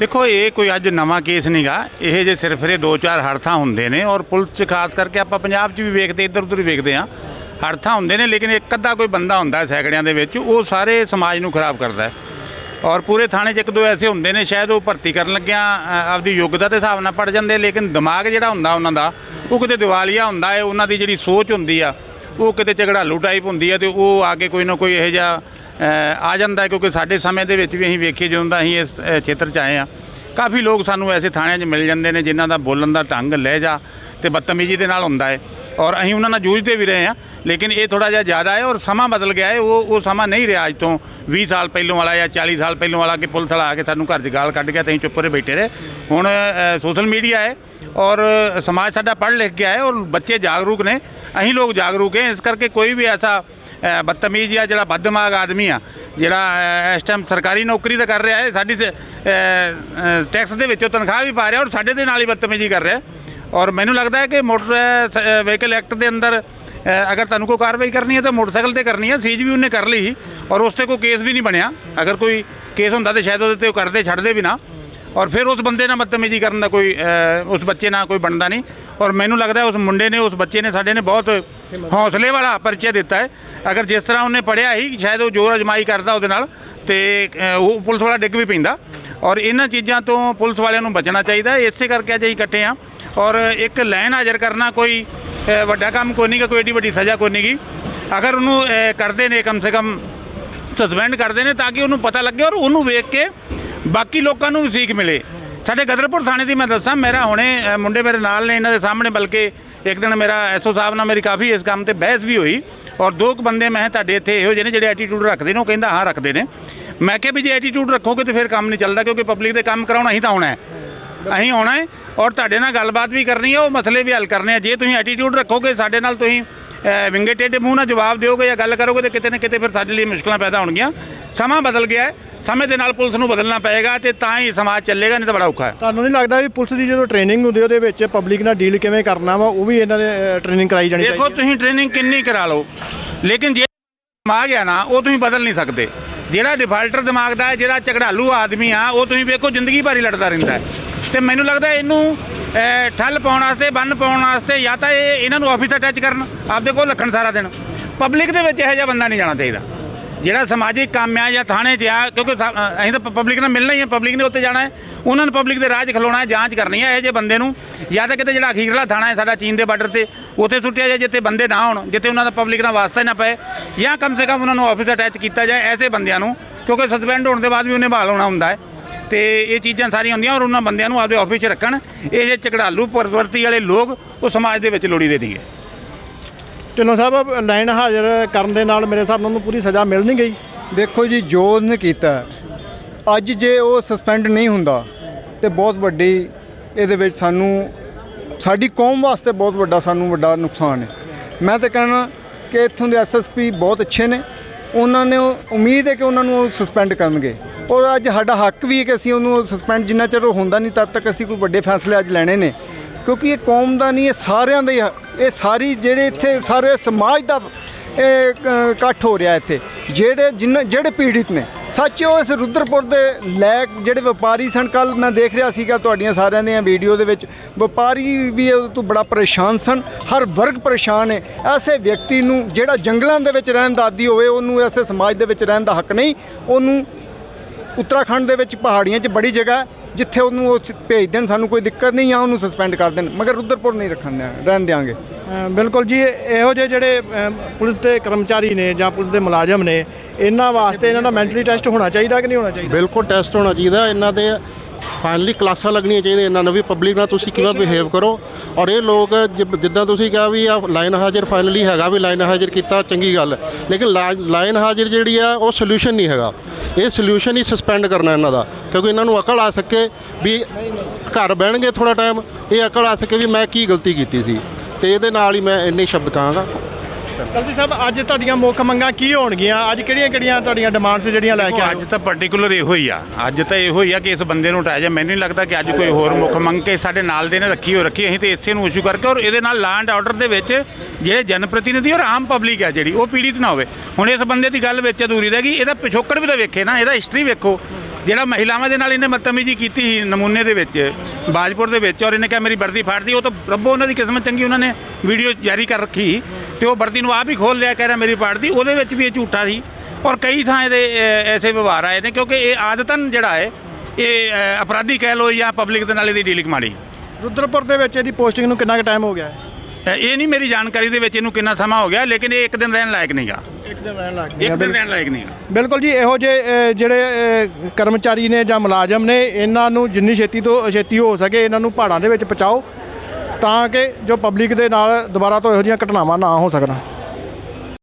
ਦੇਖੋ, ਇਹ ਕੋਈ ਅੱਜ ਨਵਾਂ ਕੇਸ ਨਹੀਂਗਾ ਇਹ ਜੇ ਸਿਰਫ ਇਹ ਦੋ ਚਾਰ ਹੜਥਾਂ ਹੁੰਦੇ ਨੇ ਔਰ ਪੁਲਿਸ 'ਚ ਖਾਸ ਕਰਕੇ ਆਪਾਂ ਪੰਜਾਬ 'ਚ ਵੀ ਵੇਖਦੇ ਇੱਧਰ ਉੱਧਰ ਵੇਖਦੇ ਆ ਹੜਥਾਂ ਹੁੰਦੇ ਨੇ ਲੇਕਿਨ ਇੱਕ ਅੱਧਾ ਕੋਈ ਬੰਦਾ ਹੁੰਦਾ ਹੈ ਸੈਕੜਿਆਂ ਦੇ ਵਿੱਚ, ਉਹ ਸਾਰੇ ਸਮਾਜ ਨੂੰ ਖਰਾਬ ਕਰਦਾ ਔਰ ਪੂਰੇ ਥਾਣੇ 'ਚ ਇੱਕ ਦੋ ਐਸੇ ਹੁੰਦੇ ਨੇ, ਸ਼ਾਇਦ ਉਹ ਭਰਤੀ ਕਰਨ ਲੱਗਿਆ ਆਪਦੀ ਯੋਗਤਾ ਦੇ ਹਿਸਾਬ ਨਾਲ ਪੜ ਜਾਂਦੇ, ਲੇਕਿਨ ਦਿਮਾਗ ਜਿਹੜਾ ਹੁੰਦਾ ਉਹਨਾਂ ਦਾ, ਉਹ ਕਿਤੇ ਦਿਵਾਲੀਆ ਹੁੰਦਾ ਹੈ, ਉਹਨਾਂ ਦੀ ਜਿਹੜੀ ਸੋਚ ਹੁੰਦੀ ਆ, ਉਹ ਕਿਤੇ ਝਗੜਾਲੂ ਟਾਈਪ ਹੁੰਦੀ ਆ ਤੇ ਉਹ ਆ ਕੇ ਕੋਈ ਨਾ ਕੋਈ ਇਹੋ ਜਿਹਾ ਆ ਜਾਂਦਾ ਕਿਉਂਕਿ ਸਾਡੇ ਸਮੇਂ ਦੇ ਵਿੱਚ ਵੀ ਅਸੀਂ ਵੇਖੀਏ, ਜਦੋਂ ਦਾ ਅਸੀਂ ਇਸ ਖੇਤਰ 'ਚ ਆਏ ਆ ਕਾਫੀ ਲੋਕ ਸਾਨੂੰ ਐਸੇ ਥਾਣਿਆਂ 'ਚ ਮਿਲ ਜਾਂਦੇ ਨੇ, ਜਿਨ੍ਹਾਂ ਦਾ ਬੋਲਣ ਦਾ ਢੰਗ ਲਹਿਜਾ ਤੇ ਬਦਤਮੀਜ਼ੀ ਦੇ ਨਾਲ ਹੁੰਦਾ ਹੈ। ਔਰ ਅਸੀਂ ਉਹਨਾਂ ਨਾਲ ਜੂਝਦੇ ਵੀ ਰਹੇ ਆ ਲੇਕਿਨ ਇਹ ਥੋੜਾ ਜਿਹਾ ਜ਼ਿਆਦਾ ਹੈ ਔਰ ਸਮਾਂ ਬਦਲ ਗਿਆ ਹੈ। ਉਹ ਉਹ ਸਮਾਂ ਨਹੀਂ ਰਿਹਾ ਅੱਜ ਤੋਂ 20 ਸਾਲ ਪਹਿਲੋਂ ਵਾਲਾ ਜਾਂ 40 ਸਾਲ ਪਹਿਲੋਂ ਵਾਲਾ ਕਿ ਪੁਲਿਸ ਵਾਲਾ ਆ ਕੇ ਸਾਨੂੰ ਘਰ 'ਚ ਗਾਲ ਕੱਢ ਗਿਆ ਤੇ ਅਸੀਂ ਚੁੱਪ ਰਹੇ ਬੈਠੇ ਰਹੇ। ਹੁਣ ਸੋਸ਼ਲ ਮੀਡੀਆ ਹੈ ਔਰ ਸਮਾਜ ਸਾਡਾ ਪੜ੍ਹ ਲਿਖ ਗਿਆ ਹੈ ਔਰ ਬੱਚੇ ਜਾਗਰੂਕ ਨੇ। ਅਸੀਂ ਲੋਕ ਜਾਗਰੂਕ ਹੈ, ਇਸ ਕਰਕੇ ਕੋਈ ਵੀ ਐਸਾ ਬਦਤਮੀਜ਼ ਆ, ਜਿਹੜਾ ਬਦਦਮਾਗ ਆਦਮੀ ਆ, ਜਿਹੜਾ ਇਸ ਟਾਈਮ ਸਰਕਾਰੀ ਨੌਕਰੀ ਤਾਂ ਕਰ ਰਿਹਾ ਹੈ ਸਾਡੀ ਟੈਕਸ ਦੇ ਵਿੱਚੋਂ ਤਨਖਾਹ ਵੀ ਪਾ ਰਿਹਾ ਔਰ ਸਾਡੇ ਦੇ ਨਾਲ ਹੀ ਬਦਤਮੀਜ਼ੀ ਕਰ ਰਿਹਾ। ਔਰ ਮੈਨੂੰ ਲੱਗਦਾ ਹੈ ਕਿ ਮੋਟਰ ਵਹੀਕਲ ਐਕਟ ਦੇ ਅੰਦਰ ਅਗਰ ਤੁਹਾਨੂੰ ਕੋਈ ਕਾਰਵਾਈ ਕਰਨੀ ਹੈ ਤਾਂ ਮੋਟਰਸਾਈਕਲ ਤੇ ਕਰਨੀ ਹੈ, ਸੀਜ ਵੀ ਉਹਨੇ ਕਰ ਲਈ ਸੀ ਔਰ ਉਸ ਤੇ ਕੋਈ ਕੇਸ ਵੀ ਨਹੀਂ ਬਣਿਆ। ਅਗਰ ਕੋਈ ਕੇਸ ਹੁੰਦਾ ਤਾਂ ਸ਼ਾਇਦ ਉਹਦੇ ਤੇ ਉਹ ਕਰਦੇ, ਛੱਡਦੇ ਵੀ ਨਾ। ਔਰ ਫਿਰ ਉਸ ਬੰਦੇ ਨਾਲ ਬਦਤਮੀਜ਼ੀ ਕਰਨ ਦਾ ਕੋਈ ਉਸ ਬੱਚੇ ਨਾਲ ਕੋਈ ਬਣਦਾ ਨਹੀਂ। ਔਰ ਮੈਨੂੰ ਲੱਗਦਾ ਉਸ ਮੁੰਡੇ ਨੇ, ਉਸ ਬੱਚੇ ਨੇ ਸਾਡੇ ਨੇ ਬਹੁਤ ਹੌਸਲੇ ਵਾਲਾ ਪਰਿਚੈ ਦਿੱਤਾ ਹੈ। ਅਗਰ ਜਿਸ ਤਰ੍ਹਾਂ ਉਹਨੇ ਪੜਿਆ ਹੀ, ਸ਼ਾਇਦ ਉਹ ਜ਼ੋਰ ਅਜਮਾਈ ਕਰਦਾ ਉਹਦੇ ਨਾਲ ਤੇ ਉਹ ਪੁਲਿਸ ਵਾਲਾ ਡਿੱਗ ਵੀ ਪੈਂਦਾ। ਔਰ ਇਹਨਾਂ ਚੀਜ਼ਾਂ ਤੋਂ ਪੁਲਿਸ ਵਾਲਿਆਂ ਨੂੰ ਬਚਣਾ ਚਾਹੀਦਾ ਇਸੇ ਕਰਕੇ ਅੱਜ ਅਸੀਂ ਇਕੱਠੇ ਆ ਔਰ ਇੱਕ ਲਾਈਨ ਹਾਜ਼ਰ ਕਰਨਾ ਕੋਈ ਵੱਡਾ ਕੰਮ ਕੋਈ ਨਹੀਂ ਗਾ, ਕੋਈ ਏਡੀ ਵੱਡੀ ਸਜ਼ਾ ਕੋਈ ਨਹੀਂ ਗੀ। ਅਗਰ ਉਹਨੂੰ ਕਰਦੇ ਨੇ ਕਮ ਸੇ ਕਮ ਸਸਪੈਂਡ ਕਰਦੇ ਨੇ ਤਾਂ ਕਿ ਉਹਨੂੰ ਪਤਾ ਲੱਗੇ ਔਰ ਉਹਨੂੰ ਵੇਖ ਕੇ ਬਾਕੀ ਲੋਕਾਂ ਨੂੰ ਵੀ ਸੀਖ ਮਿਲੇ। ਸਾਡੇ ਗਦਰਪੁਰ ਥਾਣੇ ਦੀ ਮੈਂ ਦੱਸਾਂ, ਮੇਰਾ ਹੁਣੇ ਮੁੰਡੇ ਮੇਰੇ ਨਾਲ ਨੇ ਇਹਨਾਂ ਦੇ ਸਾਹਮਣੇ, ਬਲਕਿ ਇੱਕ ਦਿਨ ਮੇਰਾ ਐਸਓ ਸਾਹਿਬ ਨਾਲ ਮੇਰੀ ਕਾਫੀ ਇਸ ਕੰਮ ਤੇ ਬਹਿਸ ਵੀ ਹੋਈ ਔਰ ਦੋ ਕੁ ਬੰਦੇ ਮੈਂ ਤੁਹਾਡੇ ਇੱਥੇ ਇਹੋ ਜਿਹੇ ਨੇ ਜਿਹੜੇ ਐਟੀਟਿਊਡ ਰੱਖਦੇ ਨੇ, ਉਹ ਕਹਿੰਦਾ ਹਾਂ ਰੱਖਦੇ ਨੇ। ਮੈਂ ਕਿਹਾ ਵੀ ਜੇ ਐਟੀਟਿਊਡ ਰੱਖੋਗੇ ਤਾਂ ਫਿਰ ਕੰਮ ਨਹੀਂ ਚੱਲਦਾ ਕਿਉਂਕਿ ਪਬਲਿਕ ਦੇ ਕੰਮ ਕਰਾਉਣਾ ਹੀ ਤਾਂ ਆਉਣਾ ਹੈ। ਅਸੀਂ ਆਉਣਾ ਹੈ ਔਰ ਤੁਹਾਡੇ ਨਾਲ ਗੱਲਬਾਤ ਵੀ ਕਰਨੀ ਹੈ, ਉਹ ਮਸਲੇ ਵੀ ਹੱਲ ਕਰਨੇ ਆ। ਜੇ ਤੁਸੀਂ ਐਟੀਟਿਊਡ ਰੱਖੋਗੇ ਸਾਡੇ ਨਾਲ ਤੁਸੀਂ ਵਿੰਗੇ ਟੇਢੇ ਮੂੰਹ ਨਾਲ ਜਵਾਬ ਦਿਓਗੇ ਜਾਂ ਗੱਲ ਕਰੋਗੇ ਤੇ ਕਿਤੇ ਨਾ ਕਿਤੇ ਫਿਰ ਸਾਡੇ ਲਈ ਮੁਸ਼ਕਲਾਂ ਪੈਦਾ ਹੋਣਗੀਆਂ। ਸਮਾਂ ਬਦਲ ਗਿਆ ਹੈ। ਸਮੇਂ ਦੇ ਨਾਲ ਪੁਲਿਸ ਨੂੰ ਬਦਲਣਾ ਪਏਗਾ ਤੇ ਤਾਂ ਹੀ ਸਮਾਜ ਚੱਲੇਗਾ ਨਹੀਂ ਤਾਂ ਬੜਾ ਔਖਾ ਹੈ। ਤੁਹਾਨੂੰ ਨਹੀਂ ਲੱਗਦਾ ਵੀ ਪੁਲਿਸ ਦੀ ਜਦੋਂ ਟ੍ਰੇਨਿੰਗ ਹੁੰਦੀ ਉਹਦੇ ਵਿੱਚ ਪਬਲਿਕ ਨਾਲ ਡੀਲ ਕਿਵੇਂ ਕਰਨਾ ਵਾ ਉਹ ਵੀ ਇਹਨਾਂ ਨੇ ਟ੍ਰੇਨਿੰਗ ਕਰਾਈ ਜਾਣੀ ਦੇਖੋ ਚਾਹੀਦੀ ਤੁਸੀਂ ਟ੍ਰੇਨਿੰਗ ਕਿੰਨੀ ਕਰਾ ਲਓ ਲੇਕਿਨ ਜੇ ਆ ਨਾ ਉਹ ਤੁਸੀਂ ਬਦਲ ਨਹੀਂ ਸਕਦੇ। ਜਿਹੜਾ ਡਿਫਾਲਟਰ ਦਿਮਾਗ ਦਾ ਹੈ ਜਿਹੜਾ ਝਗੜਾਲੂ ਆਦਮੀ ਆ ਉਹ ਤੁਸੀਂ ਵੇਖੋ ਜ਼ਿੰਦਗੀ ਭਰ ਹੀ ਲੜਦਾ ਰਹਿੰਦਾ ਤੇ ਮੈਨੂੰ ਲੱਗਦਾ ਇਹਨੂੰ ਠੱਲ ਪਾਉਣ ਵਾਸਤੇ, ਬੰਨ ਪਾਉਣ ਵਾਸਤੇ ਜਾਂ ਤਾਂ ਇਹ ਇਹਨਾਂ ਨੂੰ ਆਫਿਸ ਅਟੈਚ ਕਰਨ, ਆਪਦੇ ਕੋਲ ਰੱਖਣ ਸਾਰਾ ਦਿਨ। ਪਬਲਿਕ ਦੇ ਵਿੱਚ ਇਹੋ ਜਿਹਾ ਬੰਦਾ ਨਹੀਂ ਜਾਣਾ ਚਾਹੀਦਾ। ਜਿਹੜਾ ਸਮਾਜਿਕ ਕੰਮ ਆ ਜਾਂ ਥਾਣੇ 'ਚ ਆ, ਕਿਉਂਕਿ ਅਸੀਂ ਤਾਂ ਪਬਲਿਕ ਨਾਲ ਮਿਲਣਾ ਹੀ ਹੈ ਪਬਲਿਕ ਨੇ ਉੱਤੇ ਜਾਣਾ ਹੈ। ਉਹਨਾਂ ਨੂੰ ਪਬਲਿਕ ਦੇ ਰਾਹ 'ਚ ਖਲੋਣਾ ਹੈ, ਜਾਂਚ ਕਰਨੀ ਹੈ ਇਹ ਜੇ ਬੰਦੇ ਨੂੰ। ਜਾਂ ਤਾਂ ਕਿਤੇ ਜਿਹੜਾ ਅਖੀਰਲਾ ਥਾਣਾ ਹੈ ਸਾਡਾ ਚੀਨ ਦੇ ਬਾਰਡਰ ਤੇ, ਉੱਥੇ ਸੁੱਟਿਆ ਜਾਏ, ਜਿੱਥੇ ਬੰਦੇ ਨਾ ਹੋਣ, ਜਿੱਥੇ ਉਹਨਾਂ ਦਾ ਪਬਲਿਕ ਨਾਲ ਵਾਸਤਾ ਹੀ ਨਾ ਪਏ। ਜਾਂ ਕਮ ਸੇ ਕਮ ਉਹਨਾਂ ਨੂੰ ਆਫਿਸ ਅਟੈਚ ਕੀਤਾ ਜਾਏ ਐਸੇ ਬੰਦਿਆਂ ਨੂੰ, ਕਿਉਂਕਿ ਸਸਪੈਂਡ ਹੋਣ ਦੇ ਬਾਅਦ ਵੀ ਉਹਨੇ ਬਹਾਲ ਹੋਣਾ ਹੁੰਦਾ ਹੈ। ਤੇ ਇਹ ਚੀਜ਼ਾਂ ਸਾਰੀਆਂ ਹੁੰਦੀਆਂ ਔਰ ਉਹਨਾਂ ਬੰਦਿਆਂ ਨੂੰ ਆਪਦੇ ਆਫਿਸ 'ਚ ਰੱਖਣ। ਇਹ ਜੇ ਝਗੜਾਲੂ ਪ੍ਰਵਰਤੀ ਵਾਲੇ ਲੋਕ ਉਹ ਸਮਾਜ ਦੇ ਵਿੱਚ ਲੋੜੀਦੇ ਨਹੀਂ ਹੈ ਢਿੱਲੋਂ ਸਾਹਿਬ ਲਾਈਨ ਹਾਜ਼ਰ ਕਰਨ ਦੇ ਨਾਲ ਮੇਰੇ ਹਿਸਾਬ ਨਾਲ ਉਹਨੂੰ ਪੂਰੀ ਸਜ਼ਾ ਮਿਲ ਨਹੀਂ ਗਈ। ਦੇਖੋ ਜੀ ਜੋ ਉਹਨੇ ਕੀਤਾ ਅੱਜ ਜੇ ਉਹ ਸਸਪੈਂਡ ਨਹੀਂ ਹੁੰਦਾ ਤੇ ਬਹੁਤ ਵੱਡੀ ਇਹਦੇ ਵਿੱਚ ਸਾਨੂੰ ਸਾਡੀ ਕੌਮ ਵਾਸਤੇ ਬਹੁਤ ਵੱਡਾ ਸਾਨੂੰ ਵੱਡਾ ਨੁਕਸਾਨ ਹੈ। ਮੈਂ ਤਾਂ ਕਹਿਣਾ ਕਿ ਇੱਥੋਂ ਦੇ ਐਸਐਸਪੀ ਬਹੁਤ ਅੱਛੇ ਨੇ। ਉਹਨਾਂ ਨੇ ਉਹ- ਉਮੀਦ ਹੈ ਕਿ ਉਹਨਾਂ ਨੂੰ ਸਸਪੈਂਡ ਕਰਨਗੇ। ਔਰ ਅੱਜ ਸਾਡਾ ਹੱਕ ਵੀ ਹੈ ਕਿ ਅਸੀਂ ਉਹਨੂੰ ਸਸਪੈਂਡ ਜਿੰਨਾ ਚਿਰ ਉਹ ਹੁੰਦਾ ਨਹੀਂ, ਤਦ ਤੱਕ ਅਸੀਂ ਕੋਈ ਵੱਡੇ ਫੈਸਲੇ ਅੱਜ ਲੈਣੇ ਨੇ। ਕਿਉਂਕਿ ਇਹ ਕੌਮ ਦਾ ਨਹੀਂ, ਇਹ ਸਾਰਿਆਂ ਦਾ ਹੀ ਇਹ ਸਾਰੀ ਜਿਹੜੇ ਇੱਥੇ, ਸਾਰੇ ਸਮਾਜ ਦਾ ਇਹ ਇਕੱਠ ਹੋ ਰਿਹਾ ਇੱਥੇ। ਜਿਹੜੇ ਜਿੰਨਾ, ਜਿਹੜੇ ਪੀੜਿਤ ਨੇ, ਸੱਚ ਉਹ ਇਸ ਰੁਦਰਪੁਰ ਦੇ ਲੈਕ ਜਿਹੜੇ ਵਪਾਰੀ ਸਨ ਕੱਲ ਮੈਂ ਦੇਖ ਰਿਹਾ ਸੀਗਾ ਤੁਹਾਡੀਆਂ ਸਾਰਿਆਂ ਦੀਆਂ ਵੀਡੀਓ ਦੇ ਵਿੱਚ, ਵਪਾਰੀ ਵੀ ਉਹ ਤੋਂ ਬੜਾ ਪਰੇਸ਼ਾਨ ਸਨ, ਹਰ ਵਰਗ ਪਰੇਸ਼ਾਨ ਹੈ। ਐਸੇ ਵਿਅਕਤੀ ਨੂੰ ਜਿਹੜਾ ਜੰਗਲਾਂ ਦੇ ਵਿੱਚ ਰਹਿਣ ਦਾ ਆਦੀ ਹੋਵੇ, ਉਹਨੂੰ ਐਸੇ ਸਮਾਜ ਦੇ ਵਿੱਚ ਰਹਿਣ ਦਾ ਹੱਕ ਨਹੀਂ, ਉਹਨੂੰ ਉੱਤਰਾਖੰਡ ਦੇ ਵਿੱਚ ਪਹਾੜੀਆਂ 'ਚ ਬੜੀ ਜਗ੍ਹਾ ਹੈ, ਜਿੱਥੇ ਉਹਨੂੰ ਉਹ ਭੇਜ ਦੇਣ ਸਾਨੂੰ ਕੋਈ ਦਿੱਕਤ ਨਹੀਂ ਆ ਉਹਨੂੰ ਸਸਪੈਂਡ ਕਰ ਦੇਣ ਮਗਰ ਰੁਦਰਪੁਰ ਨਹੀਂ ਰੱਖਣ ਦਿਆਂ ਰਹਿਣ ਦਿਆਂਗੇ। ਅ, ਬਿਲਕੁਲ ਜੀ ਇਹੋ ਜਿਹੇ ਜਿਹੜੇ ਪੁਲਿਸ ਦੇ ਕਰਮਚਾਰੀ ਨੇ ਜਾਂ ਪੁਲਿਸ ਦੇ ਮੁਲਾਜ਼ਮ ਨੇ ਇਹਨਾਂ ਵਾਸਤੇ ਇਹਨਾਂ ਦਾ ਮੈਂਟਲੀ ਟੈਸਟ ਹੋਣਾ ਚਾਹੀਦਾ ਕਿ ਨਹੀਂ ਹੋਣਾ ਚਾਹੀਦਾ? ਬਿਲਕੁਲ ਟੈਸਟ ਹੋਣਾ ਚਾਹੀਦਾ ਇਹਨਾਂ ਦੇ ਫਾਈਨਲੀ ਕਲਾਸਾਂ ਲੱਗਣੀਆਂ ਚਾਹੀਦੀਆਂ ਇਹਨਾਂ ਨੂੰ ਵੀ ਪਬਲਿਕ ਨਾਲ ਤੁਸੀਂ ਕਿਵੇਂ ਬਿਹੇਵ ਕਰੋ। ਔਰ ਇਹ ਲੋਕ ਜਿ- ਜਿੱਦਾਂ ਤੁਸੀਂ ਕਿਹਾ ਵੀ ਆ ਲਾਈਨ ਹਾਜ਼ਰ ਫਾਈਨਲੀ ਹੈਗਾ ਵੀ ਲਾਈਨ ਹਾਜ਼ਰ ਕੀਤਾ, ਚੰਗੀ ਗੱਲ। ਹੈ। ਲੇਕਿਨ ਲਾਈਨ ਹਾਜ਼ਰ ਜਿਹੜੀ ਆ, ਉਹ ਸੋਲੂਸ਼ਨ ਨਹੀਂ ਹੈਗਾ। ਇਹ ਸੋਲੂਸ਼ਨ ਹੀ ਸਸਪੈਂਡ ਕਰਨਾ ਇਹਨਾਂ ਦਾ। ਕਿਉਂਕਿ ਇਹਨਾਂ ਨੂੰ ਅਕਲ ਆ ਸਕੇ ਵੀ ਘਰ ਬਹਿਣਗੇ ਥੋੜਾ ਟਾਈਮ ਇਹ ਅਕਲ ਆ ਸਕੇ ਵੀ ਮੈਂ ਕੀ ਗਲਤੀ ਕੀਤੀ ਸੀ। ਤੇ ਇਹਦੇ ਨਾਲ ਹੀ ਮੈਂ ਇੰਨੇ ਸ਼ਬਦ ਕਹਾਂਗਾ। ਕਲਦੀ ਸਾਹਿਬ ਅੱਜ ਤੁਹਾਡੀਆਂ ਮੁੱਖ ਮੰਗਾਂ ਕੀ ਹੋਣਗੀਆਂ? ਅੱਜ ਕਿਹੜੀਆਂ ਕਿਹੜੀਆਂ ਤੁਹਾਡੀਆਂ ਡਿਮਾਂਡਸ ਜਿਹੜੀਆਂ ਲੈ ਕੇ ਆਏ ਅੱਜ ਤਾਂ ਪਾਰਟਿਕੂਲਰ ਇਹੋ ਹੀ ਆ। ਅੱਜ ਤਾਂ ਇਹੋ ਹੀ ਆ ਕਿ ਇਸ ਬੰਦੇ ਨੂੰ ਹਟਾਇਆ ਜਾਏ ਮੈਨੂੰ ਨਹੀਂ ਲੱਗਦਾ ਕਿ ਅੱਜ ਕੋਈ ਹੋਰ ਮੁੱਖ ਮੰਗ ਕੇ ਸਾਡੇ ਨਾਲ ਦੇ ਨੇ ਰੱਖੀ ਹੋ ਰੱਖੀ ਅਸੀਂ ਤੇ ਇਸੇ ਨੂੰ ਇਸ਼ੂ ਕਰਕੇ ਔਰ ਇਹਦੇ ਨਾਲ ਲਾਅ ਐਂਡ ਆਰਡਰ ਦੇ ਵਿੱਚ ਜਿਹੜੇ ਜਨ ਪ੍ਰਤੀਨਿਧੀ ਔਰ ਆਮ ਪਬਲਿਕ ਹੈ ਜਿਹੜੀ ਉਹ ਪੀੜਿਤ ਨਾ ਹੋਵੇ। ਹੁਣ ਇਸ ਬੰਦੇ ਦੀ ਗੱਲ ਵਿੱਚ ਅਧੂਰੀ ਰਹਿ ਗਈ। ਇਹਦਾ ਪਿਛੋਕੜ ਵੀ ਤਾਂ ਵੇਖੇ ਨਾ ਇਹਦਾ ਹਿਸਟਰੀ ਵੇਖੋ। ਜਿਹੜਾ ਮਹਿਲਾਵਾਂ ਦੇ ਨਾਲ ਇਹਨੇ ਬਦਤਮੀਜ਼ੀ ਕੀਤੀ ਸੀ ਨਮੂਨੇ ਦੇ ਵਿੱਚ ਬਾਜਪੁਰ ਦੇ ਵਿੱਚ ਔਰ ਇਹਨੇ ਕਿਹਾ ਮੇਰੀ ਵਰਦੀ ਫਾੜਦੀ ਉਹ ਤਾਂ ਰੱਬੋ ਉਹਨਾਂ ਦੀ ਕਿਸਮਤ ਚੰਗੀ ਉਹਨਾਂ ਨੇ ਵੀਡੀਓ ਜਾਰੀ ਕਰ ਰੱਖੀ ਤੇ ਉਹ ਵਰਦੀ ਨੂੰ ਆਪ ਹੀ ਖੋਲ ਲਿਆ ਕਹਿ ਰਿਹਾ ਮੇਰੀ ਫਾੜਦੀ ਉਹਦੇ ਵਿੱਚ ਵੀ ਇਹ ਝੂਠਾ ਸੀ ਔਰ ਕਈ ਥਾਂ ਇਹਦੇ ਐਸੇ ਵਿਵਹਾਰ ਆਏ ਨੇ ਕਿਉਂਕਿ ਇਹ ਆਦਤਨ ਜਿਹੜਾ ਹੈ ਇਹ ਅਪਰਾਧੀ ਕਹਿ ਲੋ ਜਾਂ ਪਬਲਿਕ ਦੇ ਨਾਲ ਇਹਦੀ ਡੀਲਿੰਗ ਮਾੜੀ। ਰੁਦਰਪੁਰ ਦੇ ਵਿੱਚ ਇਹਦੀ ਪੋਸਟਿੰਗ ਨੂੰ ਕਿੰਨਾ ਕੁ ਟਾਈਮ ਹੋ ਗਿਆ? ਹੈ ਇਹ ਨਹੀਂ ਮੇਰੀ ਜਾਣਕਾਰੀ ਦੇ ਵਿੱਚ ਇਹਨੂੰ ਕਿੰਨਾ ਸਮਾਂ ਹੋ ਗਿਆ ਲੇਕਿਨ ਇਹ ਇੱਕ ਦਿਨ ਰਹਿਣ ਲਾਇਕ ਨਹੀਂਗਾ। ਇੱਕ ਦਿਨ ਰਹਿਣ ਲੱਗ ਇੱਕ ਦਿਨ ਰਹਿਣ ਲਾਇਕ ਨਹੀਂਗਾ ਬਿਲਕੁਲ ਜੀ ਇਹੋ ਜਿਹੇ ਅ, ਜਿਹੜੇ ਕਰਮਚਾਰੀ ਨੇ ਜਾਂ ਮੁਲਾਜ਼ਮ ਨੇ ਇਹਨਾਂ ਨੂੰ ਜਿੰਨੀ ਛੇਤੀ ਤੋਂ ਛੇਤੀ ਹੋ ਸਕੇ ਇਹਨਾਂ ਨੂੰ ਪਹਾੜਾਂ ਦੇ ਵਿੱਚ ਪਹੁੰਚਾਓ ਤਾਂ ਕਿ ਜੋ ਪਬਲਿਕ ਦੇ ਨਾਲ ਦੁਬਾਰਾ ਤੋਂ ਇਹੋ ਜਿਹੀਆਂ ਘਟਨਾਵਾਂ ਨਾ ਹੋ ਸਕਣ।